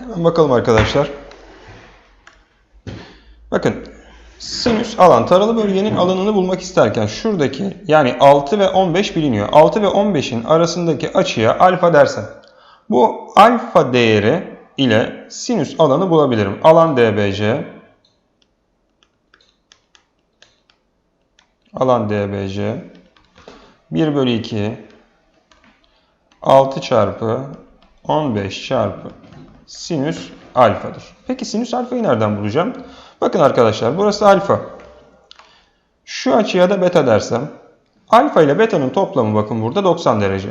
Hemen bakalım arkadaşlar. Bakın sinüs alan taralı bölgenin alanını bulmak isterken şuradaki yani 6 ve 15 biliniyor. 6 ve 15'in arasındaki açıya alfa dersem bu alfa değeri ile sinüs alanı bulabilirim. Alan dbc alan dbc 1 bölü 2 6 çarpı 15 çarpı sinüs alfadır. Peki sinüs alfayı nereden bulacağım? Bakın arkadaşlar burası alfa. Şu açıya da beta dersem alfa ile beta'nın toplamı bakın burada 90 derece.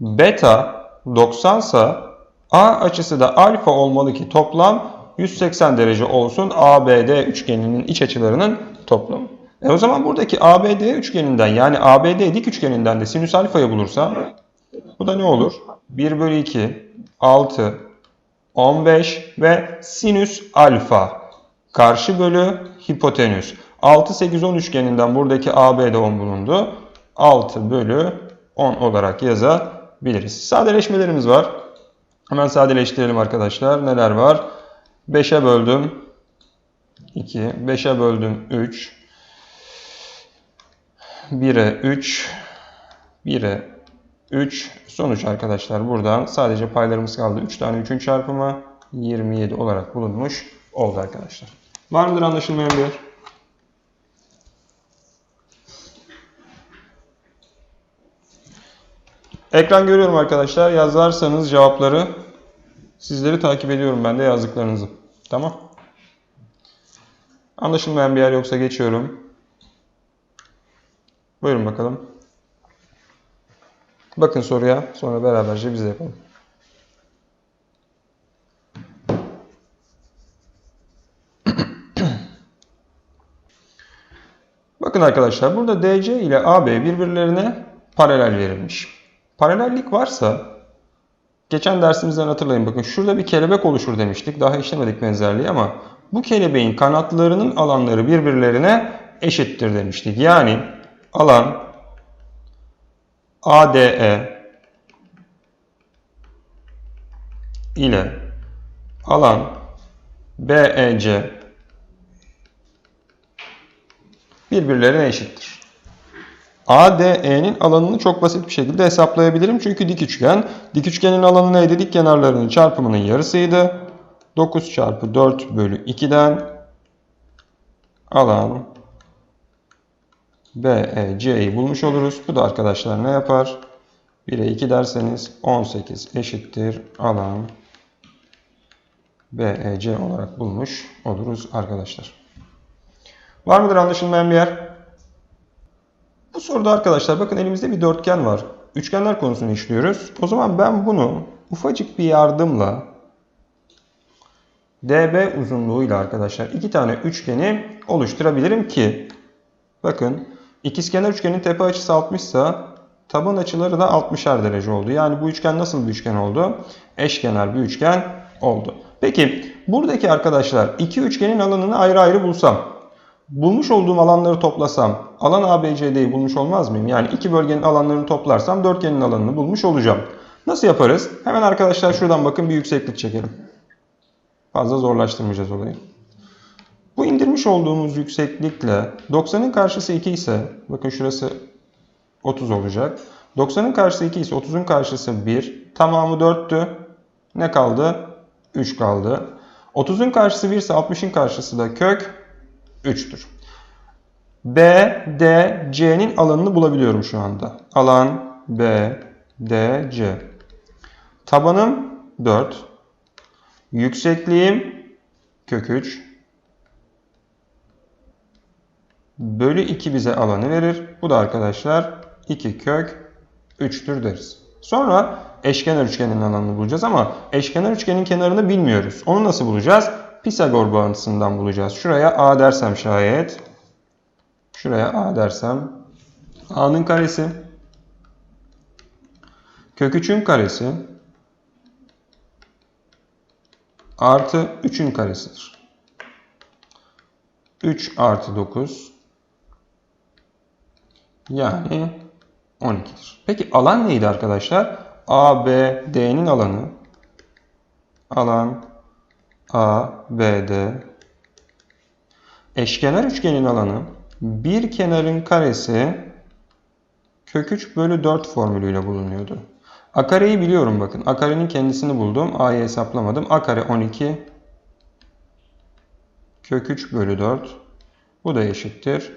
Beta 90 sa A açısı da alfa olmalı ki toplam 180 derece olsun ABD üçgeninin iç açılarının toplamı. E o zaman buradaki ABD üçgeninden yani ABD dik üçgeninden de sinüs alfayı bulursam bu da ne olur? 1 bölü 2, 6, 15 ve sinüs alfa. Karşı bölü hipotenüs. 6, 8, 10 üçgeninden buradaki AB de 10 bulundu. 6 bölü 10 olarak yazabiliriz. Sadeleşmelerimiz var. Hemen sadeleştirelim arkadaşlar. Neler var? 5'e böldüm 2, 5'e böldüm 3, 1'e 3, 1'e 3 sonuç arkadaşlar buradan sadece paylarımız kaldı. 3 tane 3'ün çarpımı 27 olarak bulunmuş oldu arkadaşlar. Var mıdır anlaşılmayan bir yer? Ekran görüyorum arkadaşlar. Yazarsanız cevapları sizleri takip ediyorum ben de yazdıklarınızı. Tamam. Anlaşılmayan bir yer yoksa geçiyorum. Buyurun bakalım. Bakın soruya sonra beraberce biz de yapalım. Bakın arkadaşlar burada DC ile AB birbirlerine paralel verilmiş. Paralellik varsa geçen dersimizden hatırlayın bakın şurada bir kelebek oluşur demiştik. Daha işlemedik benzerliği ama bu kelebeğin kanatlarının alanları birbirlerine eşittir demiştik. Yani alan ADE ile alan BEC birbirlerine eşittir. ADE'nin alanını çok basit bir şekilde hesaplayabilirim. Çünkü dik üçgen. Dik üçgenin alanı neydi? Dik kenarlarının çarpımının yarısıydı. 9 çarpı 4 bölü 2'den alan BEC'yi bulmuş oluruz. Bu da arkadaşlar ne yapar? 1'e 2 derseniz 18 eşittir alan BEC olarak bulmuş oluruz arkadaşlar. Var mıdır anlaşılmayan bir yer? Bu soruda arkadaşlar bakın elimizde bir dörtgen var. Üçgenler konusunu işliyoruz. O zaman ben bunu ufacık bir yardımla DB uzunluğuyla arkadaşlar iki tane üçgeni oluşturabilirim ki bakın ikizkenar üçgenin tepe açısı 60 ise taban açıları da 60'er derece oldu. Yani bu üçgen nasıl bir üçgen oldu? Eşkenar bir üçgen oldu. Peki buradaki arkadaşlar iki üçgenin alanını ayrı ayrı bulsam bulmuş olduğum alanları toplasam alan ABCD'yi bulmuş olmaz mıyım? Yani iki bölgenin alanlarını toplarsam dörtgenin alanını bulmuş olacağım. Nasıl yaparız? Hemen arkadaşlar şuradan bakın bir yükseklik çekelim. Fazla zorlaştırmayacağız olayı. Bu indirmiş olduğumuz yükseklikle 90'ın karşısı 2 ise bakın şurası 30 olacak. 90'ın karşısı 2 ise 30'un karşısı 1. Tamamı 4'tü. Ne kaldı? 3 kaldı. 30'un karşısı 1 ise 60'ın karşısı da kök 3'tür. B, D, C'nin alanını bulabiliyorum şu anda. Alan B, D, C. Tabanım 4. Yüksekliğim kök 3. Bölü 2 bize alanı verir. Bu da arkadaşlar 2 kök 3'tür deriz. Sonra eşkenar üçgenin alanını bulacağız ama eşkenar üçgenin kenarını bilmiyoruz. Onu nasıl bulacağız? Pisagor bağıntısından bulacağız. Şuraya A dersem şayet. Şuraya A dersem. A'nın karesi. Kök 3'ün karesi. Artı 3'ün karesidir. 3 artı 9. Yani 12'dir. Peki alan neydi arkadaşlar? ABD'nin alanı alan ABD eşkenar üçgenin alanı bir kenarın karesi kök 3 bölü 4 formülüyle bulunuyordu. A kareyi biliyorum bakın. A karenin kendisini buldum. A'yı hesaplamadım. A kare 12 kök 3 bölü 4 bu da eşittir.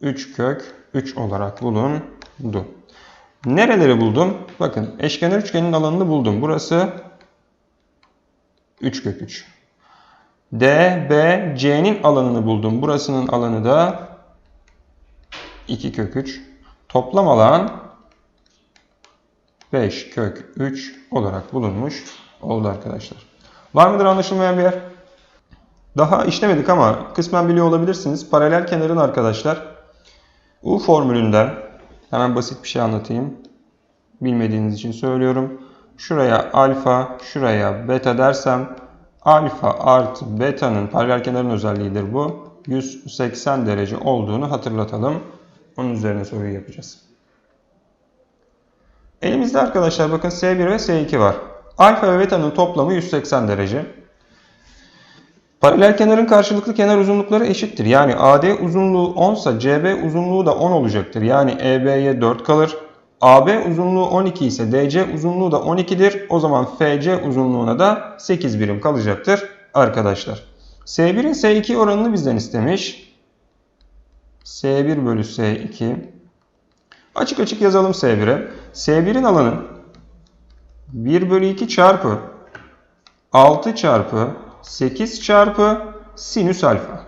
3 kök 3 olarak bulundu. Nereleri buldum? Bakın eşkenar üçgenin alanını buldum. Burası 3 kök 3. D, B, C'nin alanını buldum. Burasının alanı da 2 kök 3. Toplam alan 5 kök 3 olarak bulunmuş oldu arkadaşlar. Var mıdır anlaşılmayan bir yer? Daha işlemedik ama kısmen biliyor olabilirsiniz. Paralel kenarın arkadaşlar U formülünden hemen basit bir şey anlatayım. Bilmediğiniz için söylüyorum. Şuraya alfa, şuraya beta dersem alfa artı beta'nın paralel kenarın özelliğidir bu. 180 derece olduğunu hatırlatalım. Onun üzerine soruyu yapacağız. Elimizde arkadaşlar bakın S1 ve S2 var. Alfa ve beta'nın toplamı 180 derece. Paralel kenarın karşılıklı kenar uzunlukları eşittir. Yani AD uzunluğu 10 ise CB uzunluğu da 10 olacaktır. Yani EB'ye 4 kalır. AB uzunluğu 12 ise DC uzunluğu da 12'dir. O zaman FC uzunluğuna da 8 birim kalacaktır arkadaşlar. S1'in S2 oranını bizden istemiş. S1 bölü S2. Açık açık yazalım S1'e. S1'in alanı 1 bölü 2 çarpı 6 çarpı 8 çarpı sinüs alfa.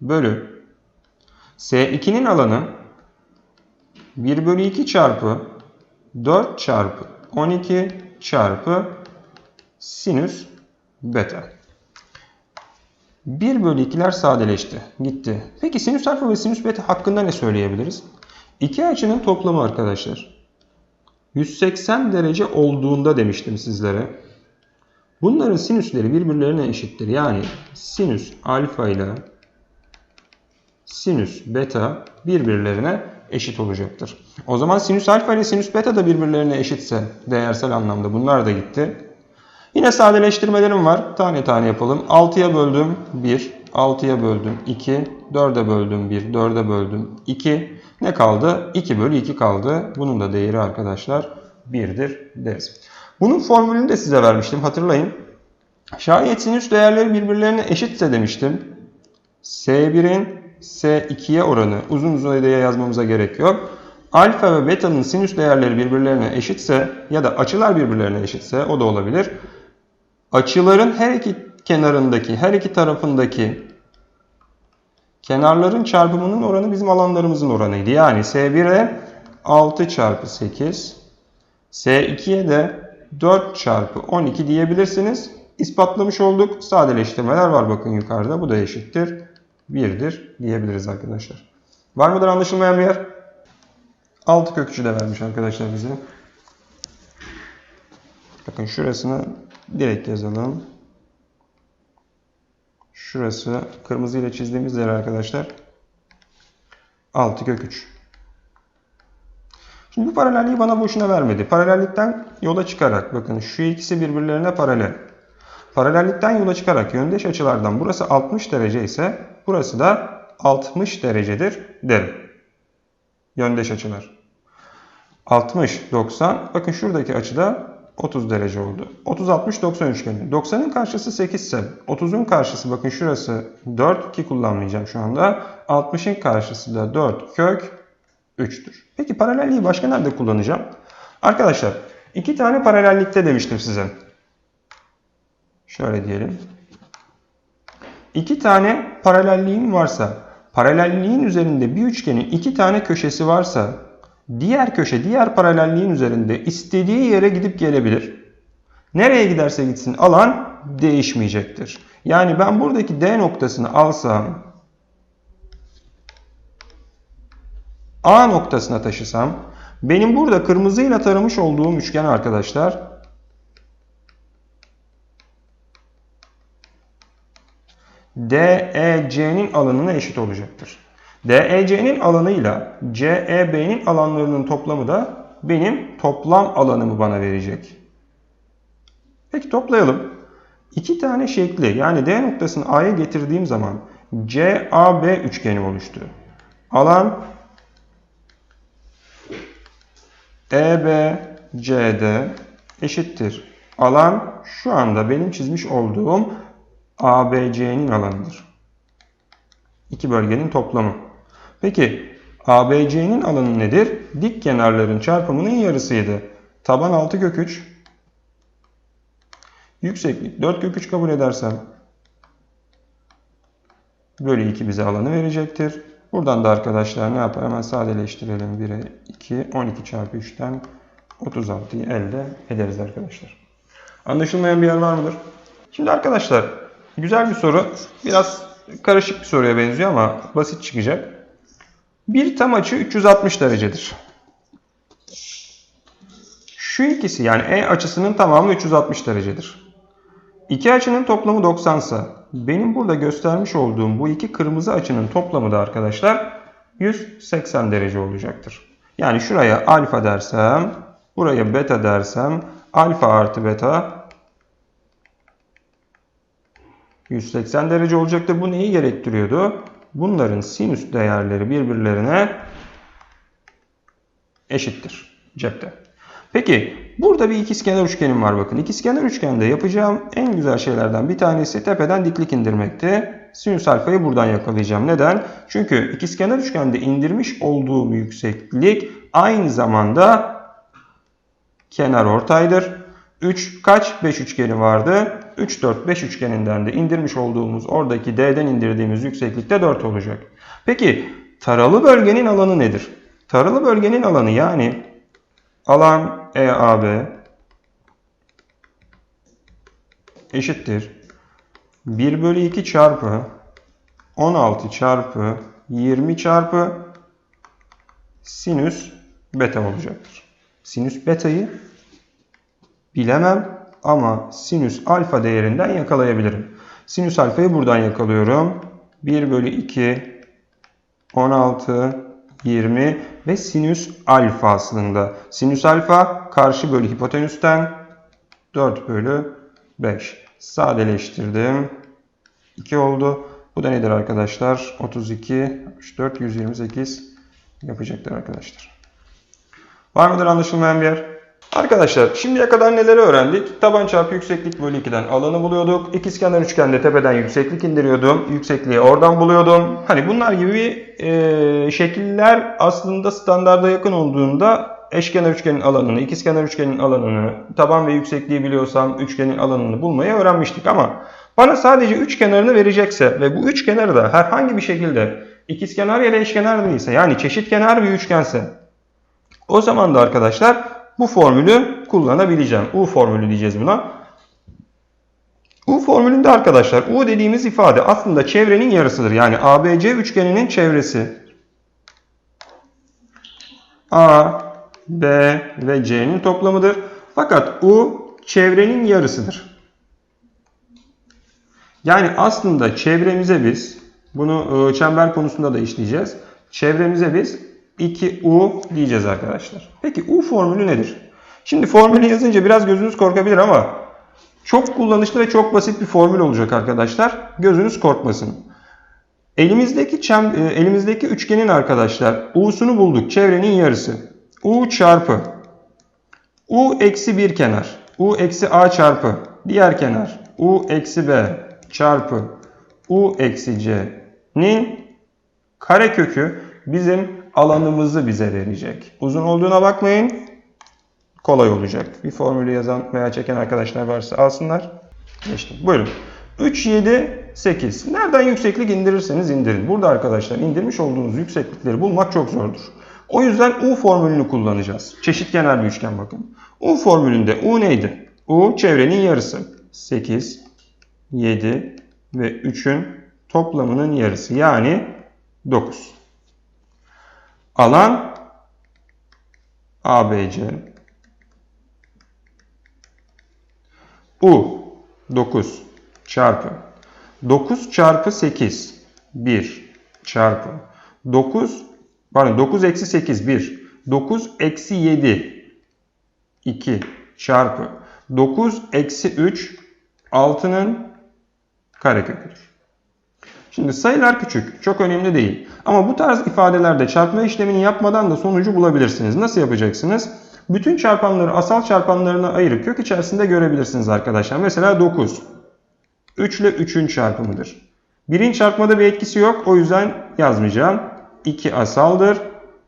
Bölü S2'nin alanı 1 bölü 2 çarpı 4 çarpı 12 çarpı sinüs beta. 1 bölü 2'ler sadeleşti. Gitti. Peki sinüs alfa ve sinüs beta hakkında ne söyleyebiliriz? İki açının toplamı arkadaşlar. 180 derece olduğunda demiştim sizlere. Bunların sinüsleri birbirlerine eşittir. Yani sinüs alfa ile sinüs beta birbirlerine eşit olacaktır. O zaman sinüs alfa ile sinüs beta da birbirlerine eşitse değersel anlamda bunlar da gitti. Yine sadeleştirmelerim var. Tane tane yapalım. 6'ya böldüm 1, 6'ya böldüm 2, 4'e böldüm 1, 4'e böldüm 2. Ne kaldı? 2 bölü 2 kaldı. Bunun da değeri arkadaşlar 1'dir deriz. Bunun formülünü de size vermiştim hatırlayın. Şayet sinüs değerleri birbirlerine eşitse demiştim. S1'in S2'ye oranı uzun uzun diye yazmamıza gerek yok. Alfa ve beta'nın sinüs değerleri birbirlerine eşitse ya da açılar birbirlerine eşitse o da olabilir. Açıların her iki kenarındaki, her iki tarafındaki kenarların çarpımının oranı bizim alanlarımızın oranıydı. Yani S1'e 6 çarpı 8, S2'ye de 4 çarpı 12 diyebilirsiniz. İspatlamış olduk. Sadeleştirmeler var bakın yukarıda. Bu da eşittir. 1'dir diyebiliriz arkadaşlar. Var mıdır anlaşılmayan bir yer? 6 kökçü de vermiş arkadaşlar bize. Bakın şurasını direkt yazalım. Şurası kırmızı ile çizdiğimiz yer arkadaşlar. 6 kök 3. Şimdi bu paralelliği bana boşuna vermedi. Paralellikten yola çıkarak bakın şu ikisi birbirlerine paralel. Paralellikten yola çıkarak yöndeş açılardan burası 60 derece ise burası da 60 derecedir derim. Yöndeş açılar. 60, 90. Bakın şuradaki açıda 30 derece oldu. 30, 60, 90 üçgeni. 90'ın karşısı 8 ise 30'un karşısı bakın şurası 4 ki kullanmayacağım şu anda. 60'ın karşısı da 4 kök 3'tür. Peki paralelliği başka nerede kullanacağım? Arkadaşlar iki tane paralellikte demiştim size. Şöyle diyelim. İki tane paralelliğin varsa, paralelliğin üzerinde bir üçgenin iki tane köşesi varsa, diğer köşe diğer paralelliğin üzerinde istediği yere gidip gelebilir. Nereye giderse gitsin alan değişmeyecektir. Yani ben buradaki D noktasını alsam, A noktasına taşısam, benim burada kırmızıyla taramış olduğum üçgen arkadaşlar, DEC'nin alanına eşit olacaktır. DEC'nin alanıyla CEB'nin alanlarının toplamı da benim toplam alanımı bana verecek. Peki toplayalım. İki tane şekli yani D noktasını A'ya getirdiğim zaman CAB üçgeni oluştu. Alan EBCD eşittir. Alan şu anda benim çizmiş olduğum ABC'nin alanıdır. İki bölgenin toplamı. Peki ABC'nin alanı nedir? Dik kenarların çarpımının yarısıydı. Taban 6 kök 3. Yükseklik 4 kök 3 kabul edersem bölü 2 bize alanı verecektir. Buradan da arkadaşlar ne yapar? Hemen sadeleştirelim. 1'e 2, 12 çarpı 3'ten 36'yı elde ederiz arkadaşlar. Anlaşılmayan bir yer var mıdır? Şimdi arkadaşlar güzel bir soru. Biraz karışık bir soruya benziyor ama basit çıkacak. Bir tam açı 360 derecedir. Şu ikisi yani E açısının tamamı 360 derecedir. İki açının toplamı 90 ise benim burada göstermiş olduğum bu iki kırmızı açının toplamı da arkadaşlar 180 derece olacaktır. Yani şuraya alfa dersem, buraya beta dersem alfa artı beta 180 derece olacaktır. Bu neyi gerektiriyordu? Bunların sinüs değerleri birbirlerine eşittir cepte. Peki burada bir ikizkenar üçgenim var bakın. İkizkenar üçgende yapacağım en güzel şeylerden bir tanesi tepeden diklik indirmekti. Sinüs alfayı buradan yakalayacağım. Neden? Çünkü ikizkenar üçgende indirmiş olduğum yükseklik aynı zamanda kenar ortaydır. 3 kaç? 5 üçgeni vardı. 3, 4, 5 üçgeninden de indirmiş olduğumuz oradaki D'den indirdiğimiz yükseklikte 4 olacak. Peki taralı bölgenin alanı nedir? Taralı bölgenin alanı yani alan EAB eşittir 1 bölü 2 çarpı 16 çarpı 20 çarpı sinüs beta olacaktır. Sinüs beta'yı bilemem ama sinüs alfa değerinden yakalayabilirim. Sinüs alfayı buradan yakalıyorum. 1 bölü 2 16 20 ve sinüs alfa aslında. Sinüs alfa karşı bölü hipotenüsten 4 bölü 5. Sadeleştirdim. 2 oldu. Bu da nedir arkadaşlar? 32, 64, 128 yapacaktır arkadaşlar. Var mıdır anlaşılmayan bir yer? Arkadaşlar şimdiye kadar neleri öğrendik? Taban çarpı yükseklik bölü 2'den alanı buluyorduk. İkizkenar üçgende tepeden yükseklik indiriyordum. Yüksekliği oradan buluyordum. Hani bunlar gibi e, şekiller aslında standarda yakın olduğunda eşkenar üçgenin alanını, ikizkenar üçgenin alanını, taban ve yüksekliği biliyorsam üçgenin alanını bulmayı öğrenmiştik ama bana sadece üç kenarını verecekse ve bu üç kenarı da herhangi bir şekilde ikizkenar ya da eşkenar değilse yani çeşit kenar bir üçgense o zaman da arkadaşlar bu formülü kullanabileceğim. U formülü diyeceğiz buna. U formülünde arkadaşlar U dediğimiz ifade aslında çevrenin yarısıdır. Yani ABC üçgeninin çevresi. A, B ve C'nin toplamıdır. Fakat U çevrenin yarısıdır. Yani aslında çevremize biz, bunu e, çember konusunda da işleyeceğiz. Çevremize biz 2U diyeceğiz arkadaşlar. Peki U formülü nedir? Şimdi formülü yazınca biraz gözünüz korkabilir ama çok kullanışlı ve çok basit bir formül olacak arkadaşlar. Gözünüz korkmasın. Elimizdeki çem, e, elimizdeki üçgenin arkadaşlar U'sunu bulduk. Çevrenin yarısı. U çarpı U eksi bir kenar. U eksi A çarpı diğer kenar. U eksi B çarpı U eksi C'nin karekökü bizim alanımızı bize verecek. Uzun olduğuna bakmayın. Kolay olacak. Bir formülü yazan veya çeken arkadaşlar varsa alsınlar. Geçtim. Buyurun. 3, 7, 8. Nereden yükseklik indirirseniz indirin. Burada arkadaşlar indirmiş olduğunuz yükseklikleri bulmak çok zordur. O yüzden U formülünü kullanacağız. Çeşitkenar bir üçgen bakın. U formülünde U neydi? U çevrenin yarısı. 8, 7 ve 3'ün toplamının yarısı. Yani 9. Alan ABC U 9 çarpı. 9 çarpı 8 1 çarpı. 9 pardon 9 eksi 8 1 9 eksi 7 2 çarpı. 9 eksi 3 6'nın kareköküdür. Şimdi sayılar küçük, çok önemli değil. Ama bu tarz ifadelerde çarpma işlemini yapmadan da sonucu bulabilirsiniz. Nasıl yapacaksınız? Bütün çarpanları asal çarpanlarına ayırıp kök içerisinde görebilirsiniz arkadaşlar. Mesela 9. 3 ile 3'ün çarpımıdır. 1'in çarpmada bir etkisi yok. O yüzden yazmayacağım. 2 asaldır.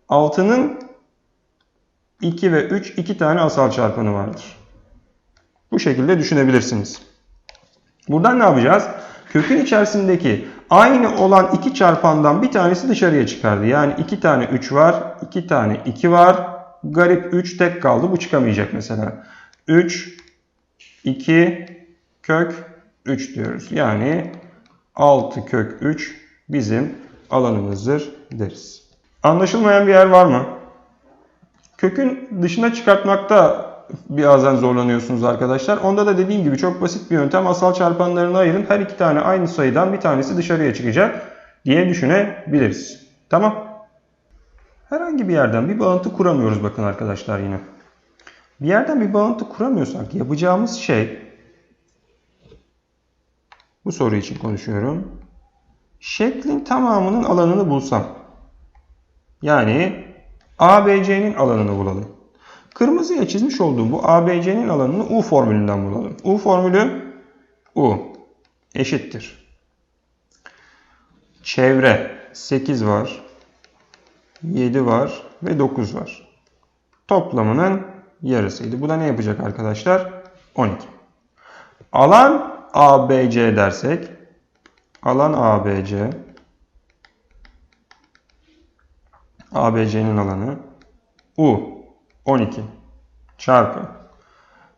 6'nın 2 ve 3 iki tane asal çarpanı vardır. Bu şekilde düşünebilirsiniz. Buradan ne yapacağız? Kökün içerisindeki aynı olan iki çarpandan bir tanesi dışarıya çıkardı. Yani iki tane 3 var, iki tane 2 var. Garip 3 tek kaldı. Bu çıkamayacak mesela. 3, 2, kök 3 diyoruz. Yani 6 kök 3 bizim alanımızdır deriz. Anlaşılmayan bir yer var mı? Kökün dışına çıkartmakta birazdan zorlanıyorsunuz arkadaşlar. Onda da dediğim gibi çok basit bir yöntem. Asal çarpanlarını ayırın. Her iki tane aynı sayıdan bir tanesi dışarıya çıkacak diye düşünebiliriz. Tamam. Herhangi bir yerden bir bağıntı kuramıyoruz bakın arkadaşlar yine. Bir yerden bir bağıntı kuramıyorsak yapacağımız şey bu soru için konuşuyorum. Şeklin tamamının alanını bulsam. Yani ABC'nin alanını bulalım. Kırmızıya çizmiş olduğum bu ABC'nin alanını U formülünden bulalım. U formülü U eşittir. Çevre 8 var. 7 var ve 9 var. Toplamının yarısıydı. Bu da ne yapacak arkadaşlar? 12. Alan ABC dersek alan ABC ABC'nin alanı U 12 çarpı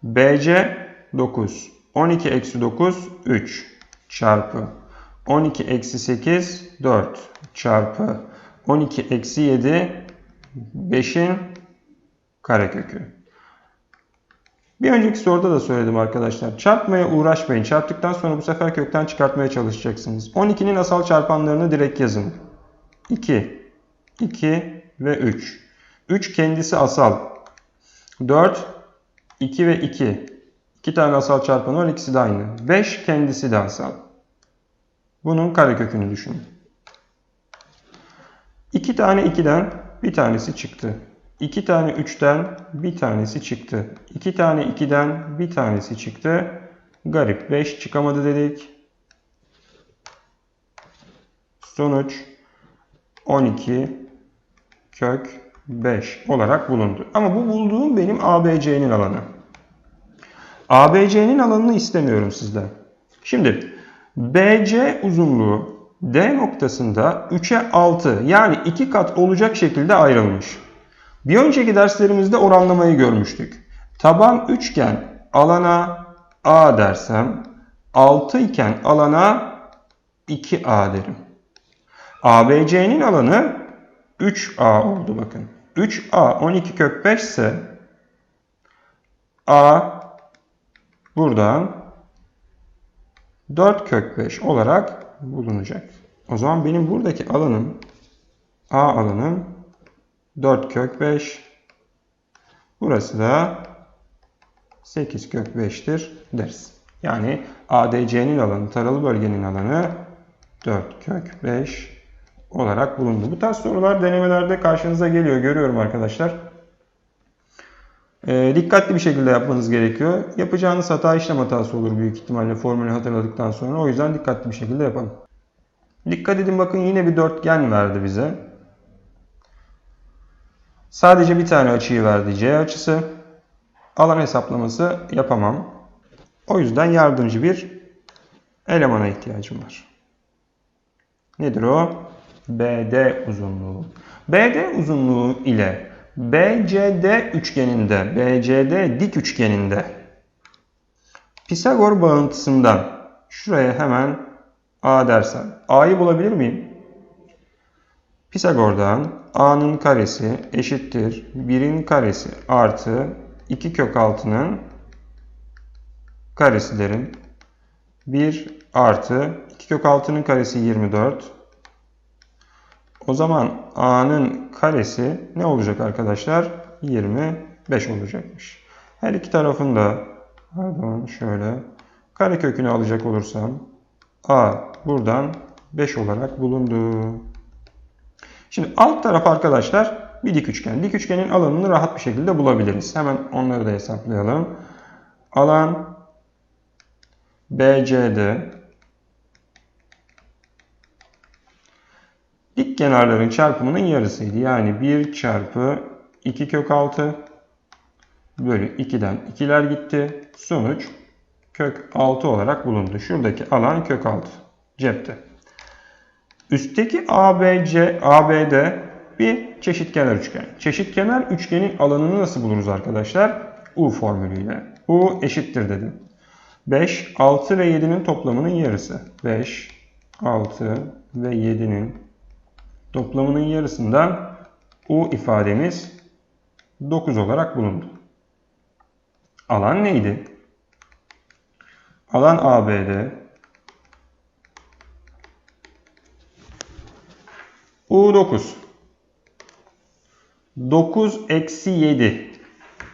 BC 9 12 eksi 9 3 çarpı 12 eksi 8 4 çarpı 12 eksi 7 5'in karekökü. Bir önceki soruda da söyledim arkadaşlar. Çarpmaya uğraşmayın. Çarptıktan sonra bu sefer kökten çıkartmaya çalışacaksınız. 12'nin asal çarpanlarını direkt yazın. 2, 2 ve 3. 3 kendisi asal. 4, 2 ve 2. 2 tane asal çarpanı var. ikisi de aynı. 5 kendisi de asal. Bunun karekökünü düşünün. 2 tane 2'den bir tanesi çıktı. 2 tane 3'ten bir tanesi çıktı. 2 tane 2'den bir tanesi çıktı. Garip 5 çıkamadı dedik. Sonuç 12 kök 5 olarak bulundu. Ama bu bulduğum benim ABC'nin alanı. ABC'nin alanını istemiyorum sizden. Şimdi BC uzunluğu D noktasında 3'e 6 yani 2 kat olacak şekilde ayrılmış. Bir önceki derslerimizde oranlamayı görmüştük. Taban üçgen alana A dersem 6 iken alana 2A derim. ABC'nin alanı 3A oldu bakın. 3A 12 kök 5 ise A buradan 4 kök 5 olarak bulunacak. O zaman benim buradaki alanım A alanım 4 kök 5. Burası da 8 kök 5'tir deriz. Yani ADC'nin alanı, taralı bölgenin alanı 4 kök 5 olarak bulundu. Bu tarz sorular denemelerde karşınıza geliyor. Görüyorum arkadaşlar. E, dikkatli bir şekilde yapmanız gerekiyor. Yapacağınız hata işlem hatası olur büyük ihtimalle formülü hatırladıktan sonra. O yüzden dikkatli bir şekilde yapalım. Dikkat edin bakın yine bir dörtgen verdi bize. Sadece bir tane açıyı verdi C açısı. Alan hesaplaması yapamam. O yüzden yardımcı bir elemana ihtiyacım var. Nedir o? BD uzunluğu. BD uzunluğu ile BCD üçgeninde, BCD dik üçgeninde Pisagor bağıntısından şuraya hemen A dersem A'yı bulabilir miyim? Pisagor'dan A'nın karesi eşittir 1'in karesi artı 2 kök altının karesi derim. 1 artı 2 kök altının karesi 24 O zaman A'nın karesi ne olacak arkadaşlar? 25 olacakmış. Her iki tarafında pardon şöyle kare kökünü alacak olursam A buradan 5 olarak bulundu. Şimdi alt taraf arkadaşlar bir dik üçgen. Dik üçgenin alanını rahat bir şekilde bulabiliriz. Hemen onları da hesaplayalım. Alan BCD dik kenarların çarpımının yarısıydı. Yani 1 çarpı 2 kök 6 bölü 2'den 2'ler gitti. Sonuç kök 6 olarak bulundu. Şuradaki alan kök 6 cepte. Üstteki ABC, ABD bir çeşitkenar üçgen. Çeşitkenar üçgenin alanını nasıl buluruz arkadaşlar? U formülüyle. U eşittir dedim. 5, 6 ve 7'nin toplamının yarısı. 5, 6 ve 7'nin toplamının yarısından U ifademiz 9 olarak bulundu. Alan neydi? Alan ABD U9 9 eksi 7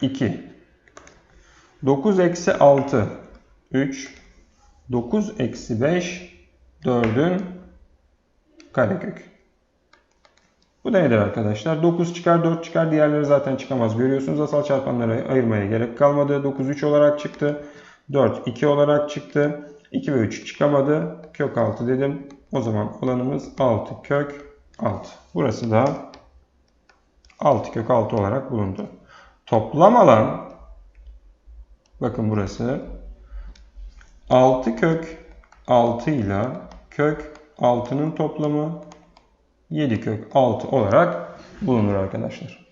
2 9 eksi 6 3 9 eksi 5 4'ün karekök. Bu da nedir arkadaşlar? 9 çıkar 4 çıkar diğerleri zaten çıkamaz. Görüyorsunuz asal çarpanları ayırmaya gerek kalmadı. 9 3 olarak çıktı. 4 2 olarak çıktı. 2 ve 3 çıkamadı. Kök 6 dedim. O zaman alanımız 6 kök 6. Burası da 6 kök 6 olarak bulundu. Toplam alan bakın burası 6 kök 6 ile kök 6'nın toplamı 7 kök 6 olarak bulunur arkadaşlar.